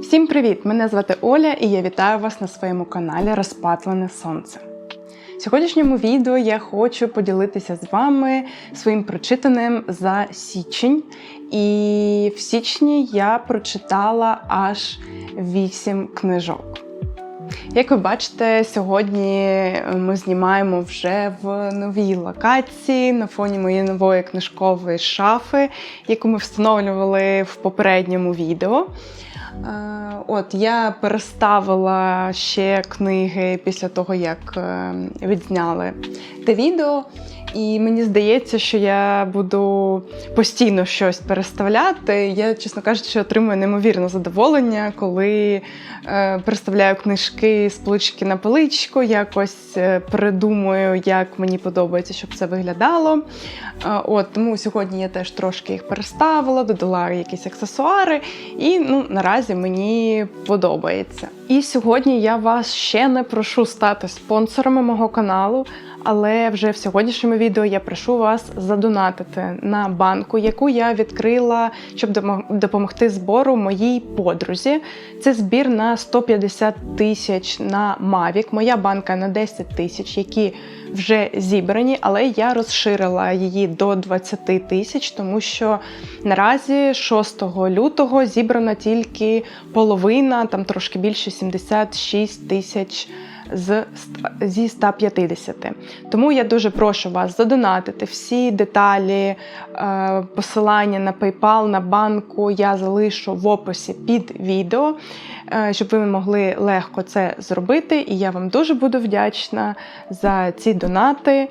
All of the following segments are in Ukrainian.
Всім привіт! Мене звати Оля і я вітаю вас на своєму каналі Розпатлене Сонце. В сьогоднішньому відео я хочу поділитися з вами своїм прочитаним за січень. І в січні я прочитала аж 8 книжок. Як ви бачите, сьогодні ми знімаємо вже в новій локації на фоні моєї нової книжкової шафи, яку ми встановлювали в попередньому відео. Е, От я переставила ще книги після того, як е, відзняли те відео. І мені здається, що я буду постійно щось переставляти. Я, чесно кажучи, отримую неймовірне задоволення, коли е, переставляю книжки з полички на поличку, якось е, придумую, як мені подобається, щоб це виглядало. Е, от Тому сьогодні я теж трошки їх переставила, додала якісь аксесуари, і ну, наразі мені подобається. І сьогодні я вас ще не прошу стати спонсорами мого каналу. Але вже в сьогоднішньому відео я прошу вас задонатити на банку, яку я відкрила, щоб допомогти збору моїй подрузі. Це збір на 150 тисяч на Mavic. Моя банка на 10 тисяч, які вже зібрані, але я розширила її до 20 тисяч, тому що наразі 6 лютого зібрана тільки половина, там трошки більше 76 тисяч з зі 150. Тому я дуже прошу вас задонатити всі деталі, е, посилання на PayPal, на банку я залишу в описі під відео, е, щоб ви могли легко це зробити. І я вам дуже буду вдячна за ці донати.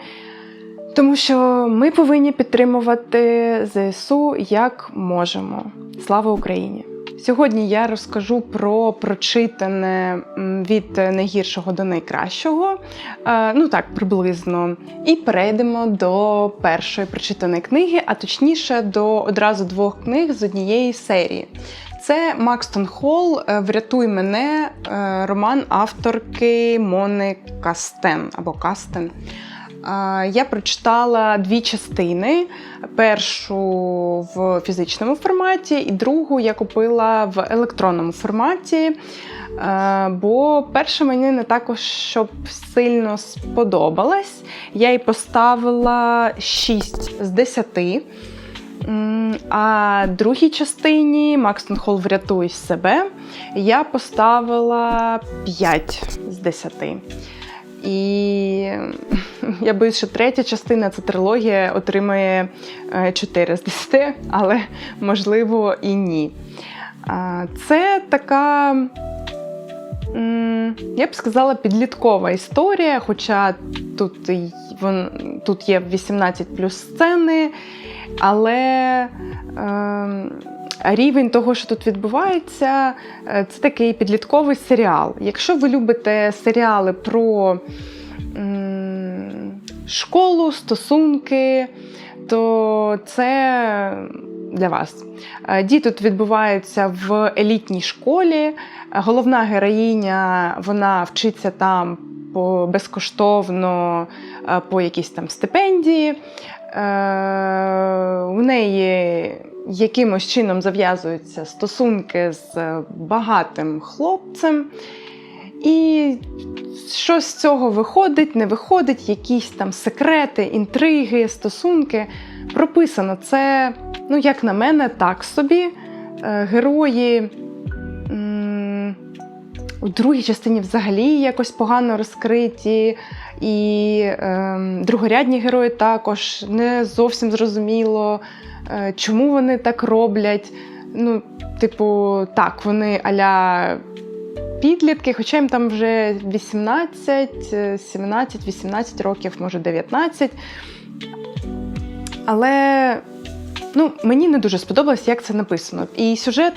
Тому що ми повинні підтримувати ЗСУ як можемо. Слава Україні! Сьогодні я розкажу про прочитане від найгіршого до найкращого, е, ну так, приблизно. І перейдемо до першої прочитаної книги, а точніше до одразу двох книг з однієї серії. Це Макстон Холл Врятуй мене, е, роман авторки Мони Кастен або Кастен. Я прочитала дві частини: першу в фізичному форматі, і другу я купила в електронному форматі. Бо перша мені не також щоб сильно сподобалась. Я їй поставила 6 з 10. А другій частині Макстон Холл Врятуй себе я поставила 5 з 10. І я боюсь, що третя частина це трилогія отримає 4 з 10, але можливо і ні. Це така, я б сказала, підліткова історія, хоча тут тут є 18 плюс сцени, але. Е, Рівень того, що тут відбувається, е, це такий підлітковий серіал. Якщо ви любите серіали про школу, стосунки, то це для вас. Е, Дії тут відбуваються в елітній школі. Головна героїня вона вчиться там по безкоштовно е, по якійсь там стипендії. У неї якимось чином зав'язуються стосунки з багатим хлопцем. І що з цього виходить, не виходить, якісь там секрети, інтриги, стосунки. Прописано це, ну, як на мене, так собі. Е, герої у другій частині взагалі якось погано розкриті, і е, другорядні герої також не зовсім зрозуміло, е, чому вони так роблять. Ну, типу, так, вони аля підлітки, хоча їм там вже 18, 17, 18 років, може 19. Але ну, мені не дуже сподобалось, як це написано. І сюжет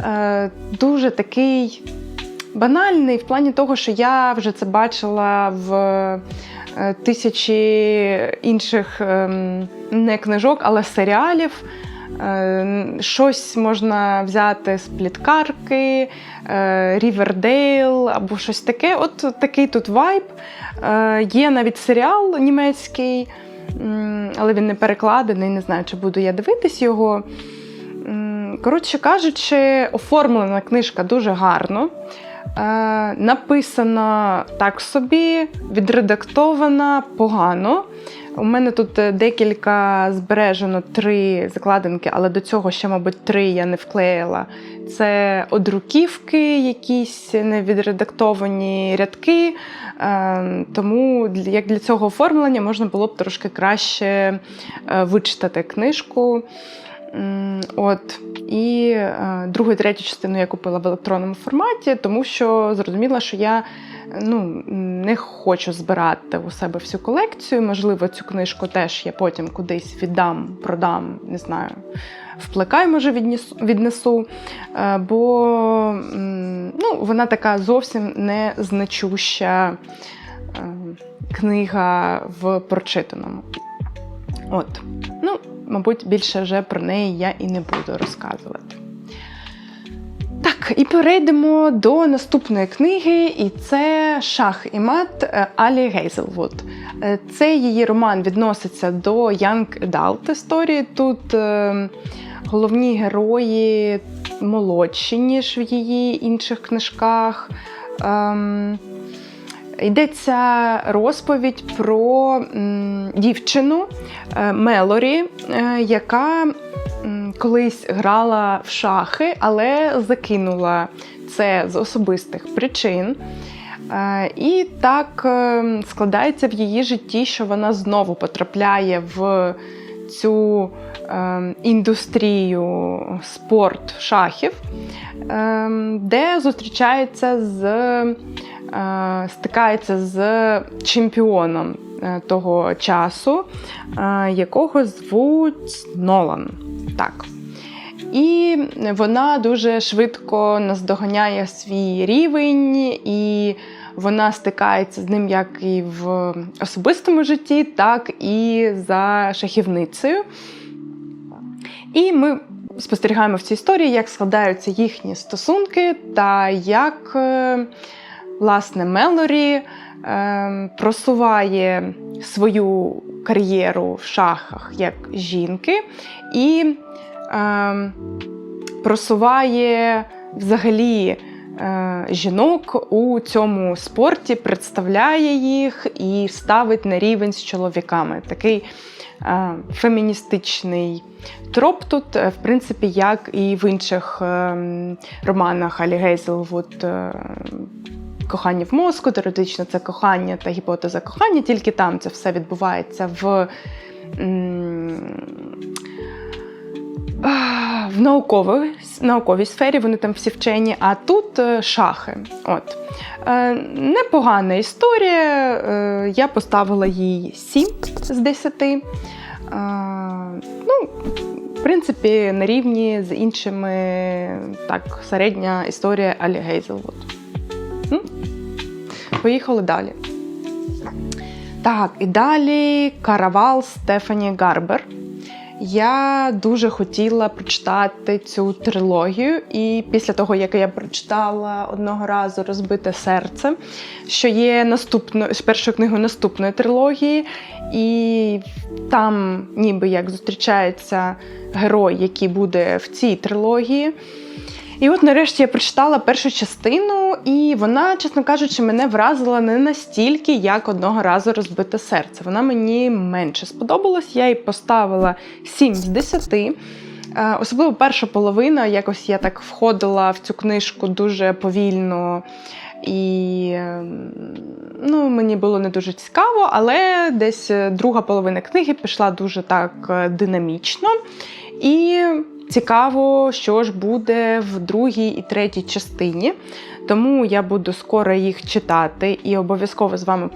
е, дуже такий банальний в плані того, що я вже це бачила в е, тисячі інших ем, не книжок, але серіалів. Е, щось можна взяти з пліткарки, Рівердейл або щось таке. От такий тут вайб. Е, є навіть серіал німецький, але він не перекладений, не знаю, чи буду я дивитись його. Коротше кажучи, оформлена книжка дуже гарно. Е, написана так собі, відредактована погано. У мене тут е, декілька збережено три закладинки, але до цього ще, мабуть, три я не вклеїла. Це одруківки, якісь невідредактовані рядки. Е, Тому як для цього оформлення можна було б трошки краще е, вичитати книжку. От і е, другу і третю частину я купила в електронному форматі, тому що зрозуміла, що я ну, не хочу збирати у себе всю колекцію. Можливо, цю книжку теж я потім кудись віддам, продам, не знаю, в може, віднесу. Е, Бо ну, вона така зовсім не значуща е, книга в прочитаному. От. Ну, мабуть, більше вже про неї я і не буду розказувати. Так, і перейдемо до наступної книги, і це Шах і мат е, Алі Гейзелвуд. Е, Цей її роман відноситься до Young Adult історії. Тут е, головні герої молодші, ніж в її інших книжках. Ем, Йдеться розповідь про дівчину е, Мелорі, е, яка колись грала в шахи, але закинула це з особистих причин. Е, І так складається в її житті, що вона знову потрапляє в цю індустрію спорт шахів, е, де зустрічається з стикається з чемпіоном е, того часу, е, якого звуть Нолан. Так. І вона дуже швидко наздоганяє свій рівень, і вона стикається з ним як і в особистому житті, так і за шахівницею. І ми спостерігаємо в цій історії, як складаються їхні стосунки, та як е, власне Мелорі е, просуває свою кар'єру в шахах як жінки і е, просуває взагалі е, жінок у цьому спорті, представляє їх і ставить на рівень з чоловіками. Такий е, феміністичний троп тут, е, в принципі, як і в інших е, романах Алі Гейзелвуд. е, Кохання в мозку, теоретично це кохання та гіпотеза кохання, тільки там це все відбувається в, в науковій, науковій сфері, вони там всі вчені, а тут е, шахи. От. Е, Непогана історія. Е, Я поставила їй 7 з 10. Е, Ну, в принципі, на рівні з іншими так, середня історія Алі Гейзелвуд. Поїхали далі. Так, і далі Каравал Стефані Гарбер. Я дуже хотіла прочитати цю трилогію, і після того, як я прочитала одного разу Розбите серце, що є наступною першою книгою наступної трилогії, і там ніби як зустрічається герой, який буде в цій трилогії. І от нарешті я прочитала першу частину, і вона, чесно кажучи, мене вразила не настільки, як одного разу розбите серце. Вона мені менше сподобалась. Я їй поставила 7 з 10. Е, Особливо перша половина, якось я так входила в цю книжку дуже повільно. І ем, ну, мені було не дуже цікаво, але десь е, друга половина книги пішла дуже так е, динамічно. І цікаво, що ж буде в другій і третій частині. Тому я буду скоро їх читати і обов'язково з вами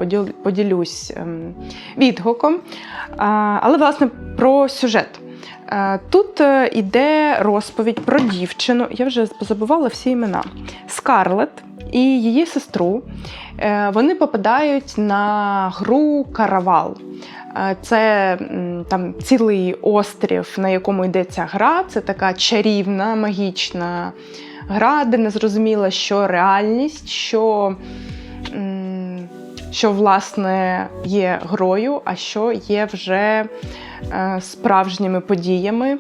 поділюсь ем, відгуком. Але, власне, про сюжет. Е, Тут е, іде розповідь про дівчину, я вже забувала всі імена. Скарлет і її сестру. Е, Вони попадають на гру Каравал. Е, Це там цілий острів, на якому йдеться гра. Це така чарівна, магічна гра, де не зрозуміло, що реальність, що, що власне є грою, а що є вже е, справжніми подіями.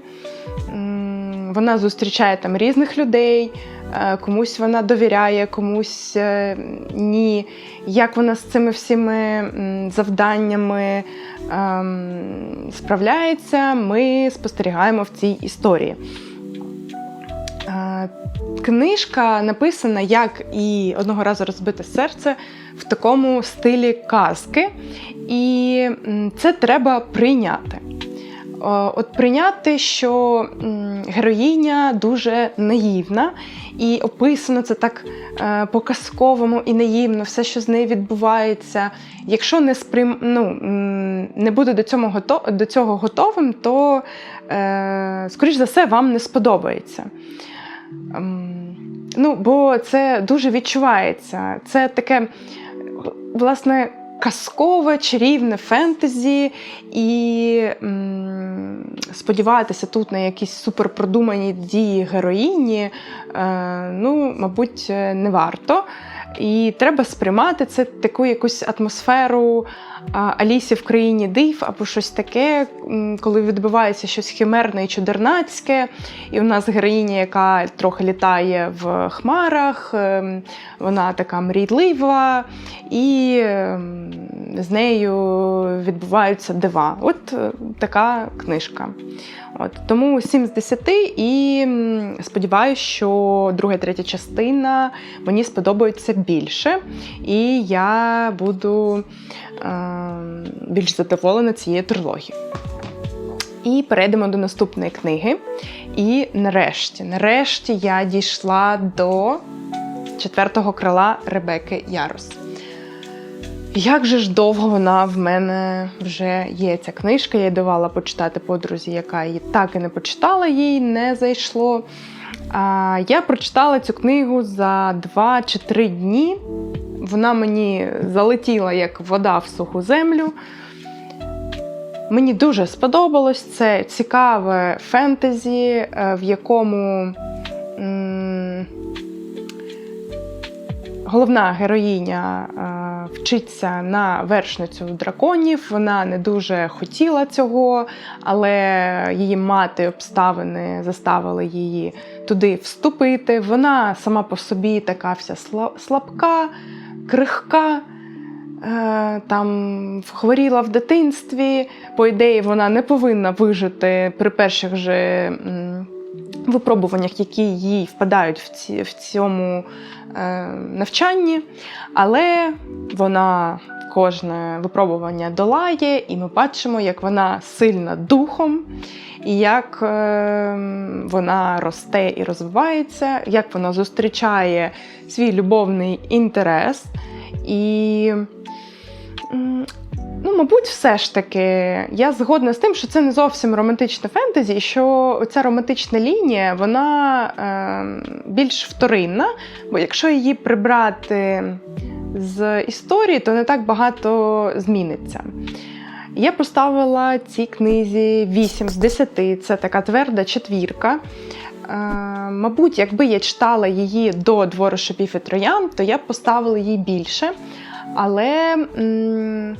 Вона зустрічає там різних людей, комусь вона довіряє, комусь е, ні. Як вона з цими всіми завданнями ем, справляється, ми спостерігаємо в цій історії. Е, Книжка написана як і одного разу розбите серце в такому стилі казки, і це треба прийняти. От прийняти, що героїня дуже наївна, і описано це так е, по-казковому і наївно, все, що з нею відбувається. Якщо не сприйм... ну, не буде до цього, гото... до цього готовим, то, е, скоріш за все, вам не сподобається. Ем, Ну, бо це дуже відчувається. Це таке, власне, казкове, чарівне фентезі, і м, сподіватися тут на якісь суперпродумані дії героїні, е, ну, мабуть, не варто. І треба сприймати це таку якусь атмосферу Алісі в країні див або щось таке, коли відбувається щось химерне і чудернацьке. І у нас героїня, яка трохи літає в хмарах, ем, вона така мрійлива, і ем, з нею відбуваються дива. От е, така книжка. От, тому 7 з 10 і сподіваюся, що друга і третя частина мені сподобаються більше, і я буду е, більш задоволена цією трилогією. І перейдемо до наступної книги. І нарешті, нарешті я дійшла до четвертого крила Ребекки Ярос. Як же ж довго вона в мене вже є ця книжка, я давала почитати подрузі, яка її так і не почитала, їй не зайшло. А я прочитала цю книгу за 2 чи 3 дні. Вона мені залетіла як вода в суху землю. Мені дуже сподобалось це цікаве фентезі, е, в якому м, головна героїня е, вчиться на вершницю драконів. Вона не дуже хотіла цього, але її мати обставини заставили її туди вступити. Вона сама по собі така вся слабка, крихка. Е, Там хворіла в дитинстві. По ідеї, вона не повинна вижити при перших же випробуваннях, які їй впадають в, ці, в цьому е, навчанні. Але вона кожне випробування долає, і ми бачимо, як вона сильна духом, і як е, вона росте і розвивається, як вона зустрічає свій любовний інтерес. І, ну, мабуть, все ж таки, я згодна з тим, що це не зовсім романтичне фентезі, і що ця романтична лінія вона е, більш вторинна, бо якщо її прибрати з історії, то не так багато зміниться. Я поставила цій книзі 8 з 10, це така тверда четвірка. Е, Мабуть, якби я читала її до двору шипів і троян, то я б поставила їй більше. Але м,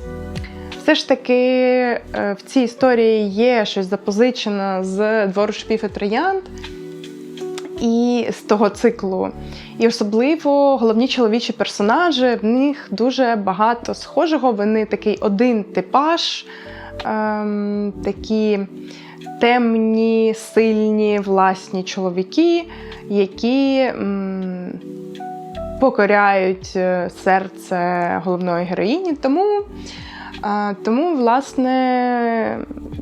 все ж таки е, в цій історії є щось запозичено з двору шипів і троянд і з того циклу. І особливо головні чоловічі персонажі, в них дуже багато схожого. Вони такий один типаж, ем, такі темні, сильні, власні чоловіки, які м, покоряють е, серце головної героїні. Тому, тому, власне,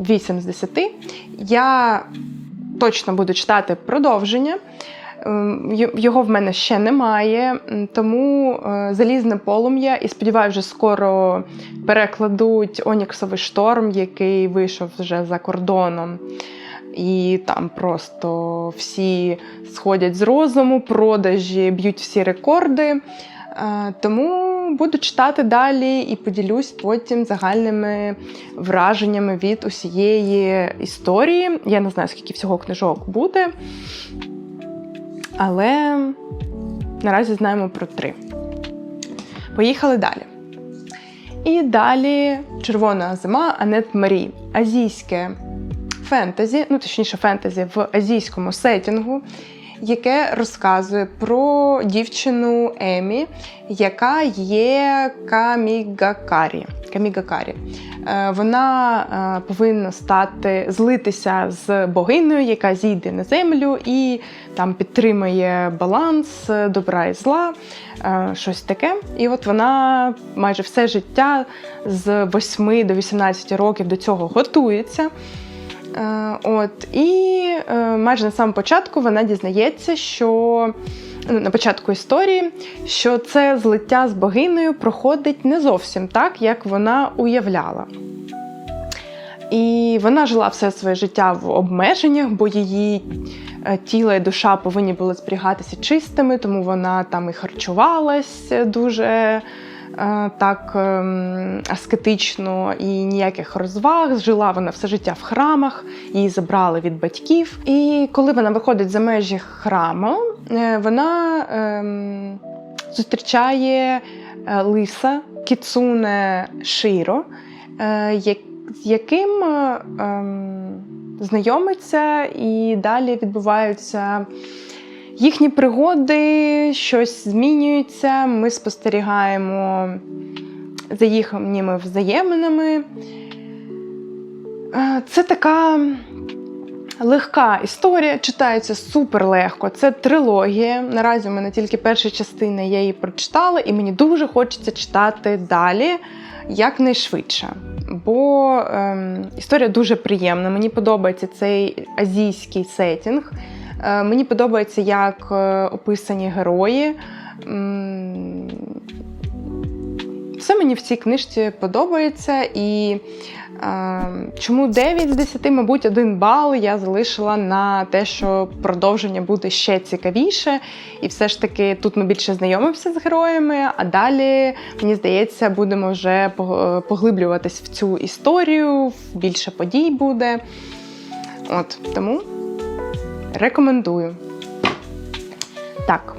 8 з 10. Я точно буду читати продовження. Ем, Його в мене ще немає, тому е, залізне полум'я, і сподіваюся, вже скоро перекладуть Оніксовий шторм, який вийшов вже за кордоном. І там просто всі сходять з розуму, продажі б'ють всі рекорди. Е, Тому буду читати далі і поділюсь потім загальними враженнями від усієї історії. Я не знаю, скільки всього книжок буде. Але наразі знаємо про три. Поїхали далі. І далі Червона зима Анет Марі. Азійське фентезі, ну точніше, фентезі в азійському сетінгу, яке розказує про дівчину Емі, яка є камігакарі. камігакарі. Е, Вона е, повинна стати злитися з богинею, яка зійде на землю і там підтримує баланс е, добра і зла, щось таке. І от вона майже все життя з 8 до 18 років до цього готується. Е, От, і е, майже на самому початку вона дізнається, що ну, на початку історії, що це злиття з богинею проходить не зовсім так, як вона уявляла. І вона жила все своє життя в обмеженнях, бо її е, тіло і душа повинні були зберігатися чистими, тому вона там і харчувалась дуже так ем, аскетично і ніяких розваг. Жила вона все життя в храмах, її забрали від батьків. І коли вона виходить за межі храму, е, вона ем, зустрічає е, лиса Кіцуне Широ, е, з яким е, ем, знайомиться, і далі відбуваються їхні пригоди, щось змінюється. Ми спостерігаємо за їхніми взаєминами. Е, Це така легка історія, читається супер легко. Це трилогія. Наразі у мене тільки перша частина, я її прочитала, і мені дуже хочеться читати далі якнайшвидше. Бо ем, історія дуже приємна. Мені подобається цей азійський сетінг. Е, мені подобається, як е, описані герої. Все мені в цій книжці подобається. І е, чому 9 з 10, мабуть, один бал я залишила на те, що продовження буде ще цікавіше. І все ж таки тут ми більше знайомимося з героями, а далі, мені здається, будемо вже пог- поглиблюватись в цю історію, більше подій буде. От тому рекомендую. Так.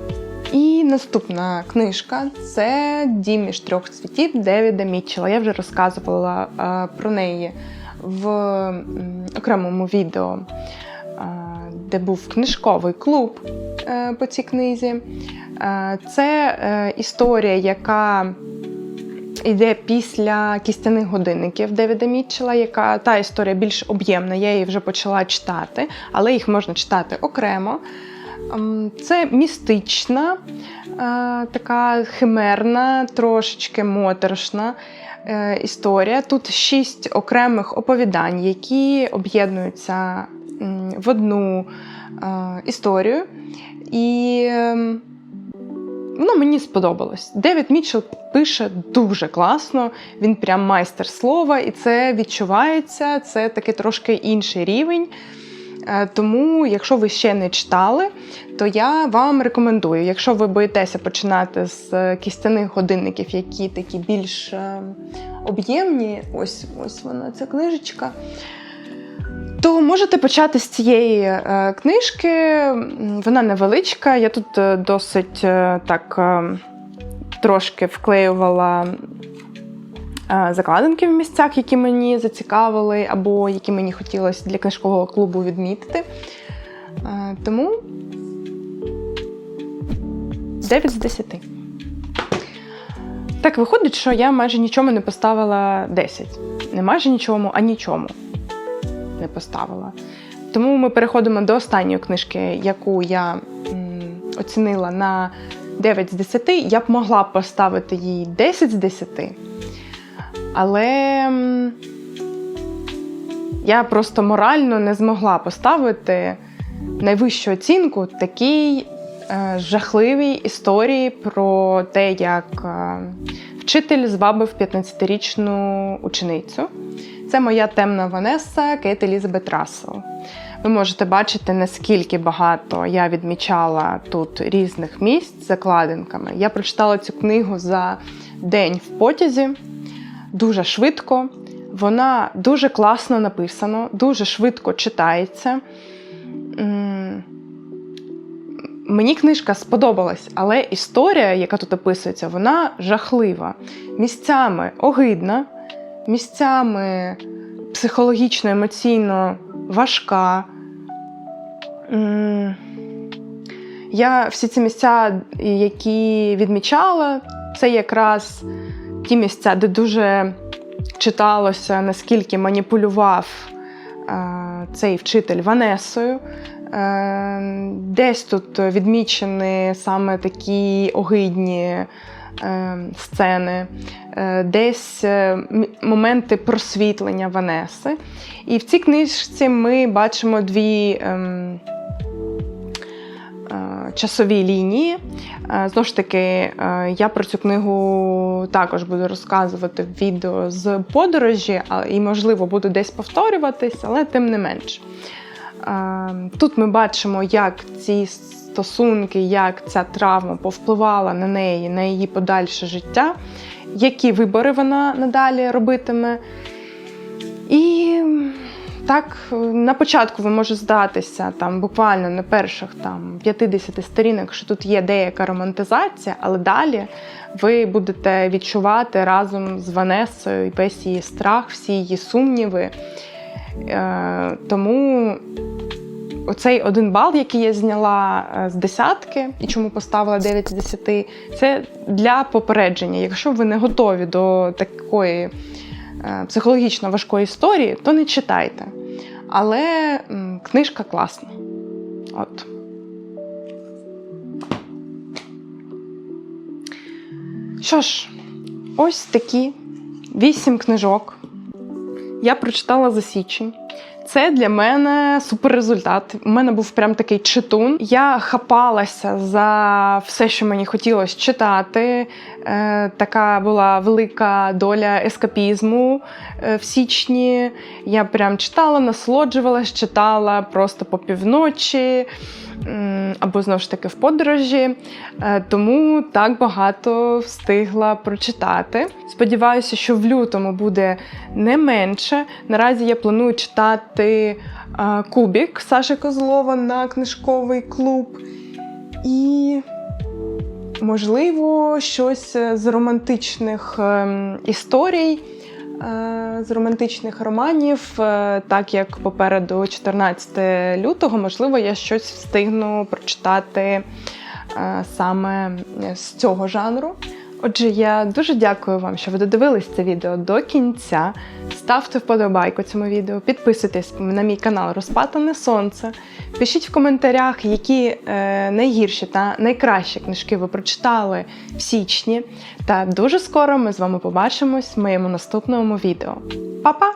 І наступна книжка це Дім між трьох цвітів Девіда Мітчелла. Я вже розказувала е, про неї в окремому відео, е, де був книжковий клуб е, по цій книзі. Це історія, яка йде після кістяних годинників Девіда Мітчелла, яка та історія більш об'ємна. Я її вже почала читати, але їх можна читати окремо. Ем, Це містична, е, така химерна, трошечки моторошна е, історія. Тут шість окремих оповідань, які об'єднуються в одну е, історію. І воно мені сподобалось. Девід Мітчелл пише дуже класно, він прям майстер слова, і це відчувається. Це такий трошки інший рівень. Е, Тому, якщо ви ще не читали, то я вам рекомендую. Якщо ви боїтеся починати з е, кістяних годинників, які такі більш е, об'ємні, ось ось вона ця книжечка. То можете почати з цієї е, книжки. Вона невеличка. Я тут е, досить е, так трошки вклеювала закладинки в місцях, які мені зацікавили, або які мені хотілося для книжкового клубу відмітити. Тому 9 з 10. Так виходить, що я майже нічому не поставила 10. Не майже нічому, а нічому не поставила. Тому ми переходимо до останньої книжки, яку я оцінила на 9 з 10. Я б могла поставити їй 10 з 10. Але я просто морально не змогла поставити найвищу оцінку такій е, жахливій історії про те, як е, вчитель звабив 15-річну ученицю. Це моя темна Ванеса Кейт Елізабет Рассел. Ви можете бачити, наскільки багато я відмічала тут різних місць закладинками. Я прочитала цю книгу за день в потязі, дуже швидко. Вона дуже класно написана, дуже швидко читається. Мені книжка сподобалась, але історія, яка тут описується, вона жахлива. Місцями огидна, місцями психологічно, емоційно важка. Я всі ці місця, які відмічала, це якраз ті місця, де дуже читалося, наскільки маніпулював е, цей вчитель Ванесою. Е, Десь тут відмічені саме такі огидні сцени, е, десь е, моменти просвітлення Ванеси. І в цій книжці ми бачимо дві. ем, е, Часові лінії. Знову ж таки, я про цю книгу також буду розказувати в відео з подорожі, і, можливо, буду десь повторюватись, але тим не менш. Е, Тут ми бачимо, як ці стосунки, як ця травма повпливала на неї, на її подальше життя, які вибори вона надалі робитиме. І так, на початку ви може здатися, там буквально на перших там 50 сторінок, що тут є деяка романтизація, але далі ви будете відчувати разом з Ванесою весь її страх, всі її сумніви. Е, тому оцей один бал, який я зняла е, з десятки, і чому поставила 9 з 10, це для попередження. Якщо ви не готові до такої е, психологічно важкої історії, то не читайте. Але книжка класна. От. Що ж, ось такі вісім книжок я прочитала за січень. Це для мене супер результат. У мене був прям такий читун. Я хапалася за все, що мені хотілося читати. Е, така була велика доля ескапізму е, в січні. Я прям читала, насолоджувалась, читала просто по півночі або знову ж таки в подорожі. Е, тому так багато встигла прочитати. Сподіваюся, що в лютому буде не менше. Наразі я планую читати е, Кубік Саші Козлова на книжковий клуб. І, можливо, щось з романтичних ем, історій, з романтичних романів, е, так як попереду 14 лютого, можливо, я щось встигну прочитати е, саме з цього жанру. Отже, я дуже дякую вам, що ви додивились це відео до кінця. Ставте вподобайку цьому відео, підписуйтесь на мій канал Розпатане Сонце. Пишіть в коментарях, які е, найгірші та найкращі книжки ви прочитали в січні. Та дуже скоро ми з вами побачимось в моєму наступному відео. Па-па!